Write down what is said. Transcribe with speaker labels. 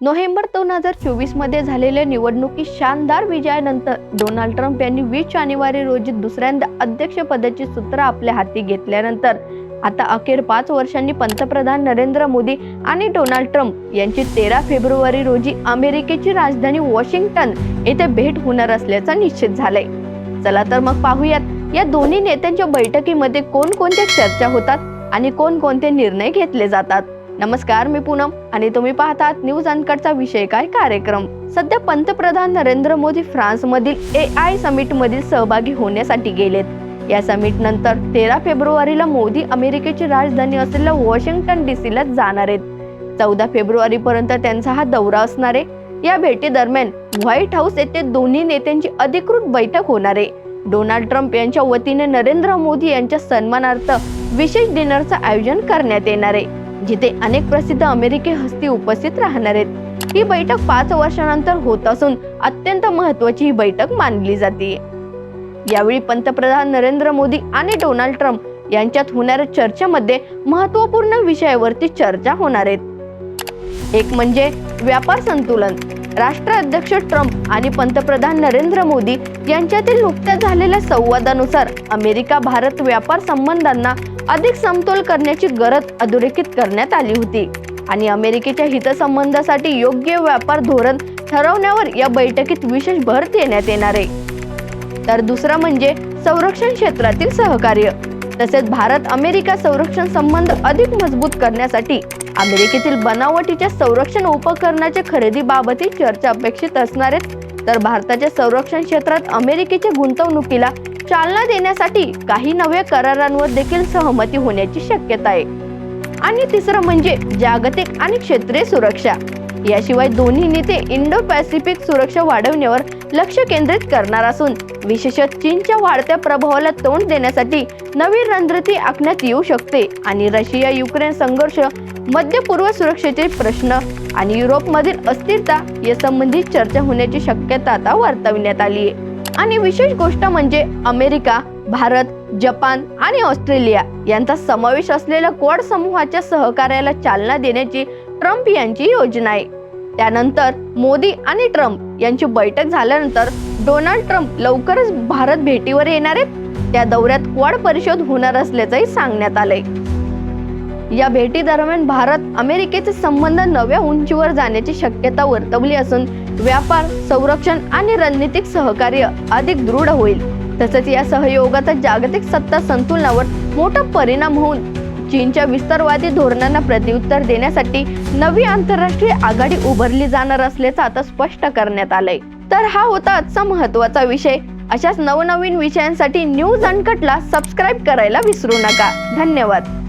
Speaker 1: November दोन हजार चोवीसमध्ये झालेल्या निवडणुकीत शानदार विजयानंतर डोनाल्ड ट्रम्प यांनी वीस जानेवारी रोजी दुसऱ्यांदा अध्यक्षपदाची सूत्र आपल्या हाती घेतल्यानंतर आता अखेर पाच वर्षांनी पंतप्रधान नरेंद्र मोदी आणि डोनाल्ड ट्रम्प यांची तेरा फेब्रुवारी रोजी अमेरिकेची राजधानी वॉशिंग्टन येथे भेट होणार असल्याचं निश्चित झालंय. चला तर मग पाहूयात या दोन्ही नेत्यांच्या बैठकीमध्ये कोणकोणत्या चर्चा होतात आणि कोणकोणते निर्णय घेतले जातात? नमस्कार मी पूनम आणि तुम्ही पाहतात न्यूज अनकटचा विषय काय कार्यक्रम. सध्या पंतप्रधान नरेंद्र मोदी फ्रान्स मधील ए आय समिट मधील सहभागी होण्यासाठी गेलेत. या समिट नंतर तेरा फेब्रुवारीला मोदी अमेरिकेची राजधानी असलेल्या वॉशिंग्टन डी सीला जाणार आहेत. चौदा फेब्रुवारी पर्यंत त्यांचा हा दौरा असणार आहे. या भेटी दरम्यान व्हाईट हाऊस येथे दोन्ही नेत्यांची अधिकृत बैठक होणार आहे. डोनाल्ड ट्रम्प यांच्या वतीने नरेंद्र मोदी यांच्या सन्मानार्थ विशेष डिनरचं आयोजन करण्यात येणार आहे. जिथे अनेक प्रसिद्ध अमेरिकी हस्ती उपस्थित राहणार आहेत. ही बैठक पाच वर्षानंतर होत असून अत्यंत महत्वाची ही बैठक मानली जाते. यावेळी पंतप्रधान नरेंद्र मोदी आणि डोनाल्ड ट्रम्प यांच्यात होणाऱ्या चर्चेमध्ये महत्त्वपूर्ण विषयावरती चर्चा होणार आहेत. एक म्हणजे व्यापार संतुलन. राष्ट्राध्यक्ष ट्रम्प आणि पंतप्रधान नरेंद्र मोदी यांच्यातील नुकत्याच झालेल्या संवादानुसार अमेरिका भारत व्यापार संबंधांना अधिक समतोल करण्याची गरज अधोरेखित करण्यात आली होती. आणि अमेरिकेच्या हितसंबंधासाठी योग्य व्यापार धोरण ठरवण्यावर या बैठकीत विशेष भर देण्यात येणार आहे. तर दुसरं म्हणजे संरक्षण क्षेत्रातील सहकार्य. तसेच भारत अमेरिका संरक्षण संबंध अधिक मजबूत करण्यासाठी अमेरिकेतील बनावटीच्या संरक्षण उपकरणाच्या खरेदीबाबतही चर्चा अपेक्षित असणार आहेत तर भारताच्या संरक्षण क्षेत्रात अमेरिकेच्या गुंतवणुकीला चालना देण्यासाठी काही नव्या करारांवर देखील सहमती होण्याची शक्यता आहे. आणि तिसरं म्हणजे जागतिक आणि क्षेत्रीय सुरक्षा. याशिवाय दोन्ही नेते इंडो पॅसिफिक सुरक्षा वाढवण्यावर लक्ष केंद्रित करणार असून विशेषतः चीनच्या वाढत्या प्रभावाला तोंड देण्यासाठी नवी रणनीती आखण्यात येऊ शकते आणि रशिया युक्रेन संघर्ष मध्य पूर्व सुरक्षेचे प्रश्न आणि युरोपमधील अस्थिरता यासंबंधी चर्चा होण्याची शक्यता आता वर्तविण्यात आली आहे. आणि विशेष गोष्ट म्हणजे अमेरिका भारत जपान आणि ऑस्ट्रेलिया यांचा समावेश असलेल्या क्वाड समूहाच्या सहकार्याला चालना देण्याची ट्रम्प यांची योजना आहे. त्यानंतर मोदी आणि ट्रम्प यांची बैठक झाल्यानंतर डोनाल्ड ट्रम्प लवकरच भारत भेटीवर येणार आहेत. त्या दौऱ्यात क्वाड परिषद होणार असल्याचंही सांगण्यात आलंय. या भेटी दरम्यान भारत अमेरिकेचे संबंध नव्या उंचीवर जाण्याची शक्यता वर्तवली असून व्यापार संरक्षण आणि रणनीतिक सहकार्य अधिक दृढ होईल. तसेच या सहयोगाचा जागतिक सत्ता संतुलनावर मोठा परिणाम होऊन चीनच्या विस्तारवादी धोरणांना प्रत्युत्तर देण्यासाठी नवी आंतरराष्ट्रीय आघाडी उभारली जाणार असल्याचं आता स्पष्ट करण्यात आलंय. तर हा होता आजचा महत्त्वाचा विषय. अशाच नवनवीन विषयांसाठी न्यूज अनकटला सबस्क्राईब करायला विसरू नका. धन्यवाद.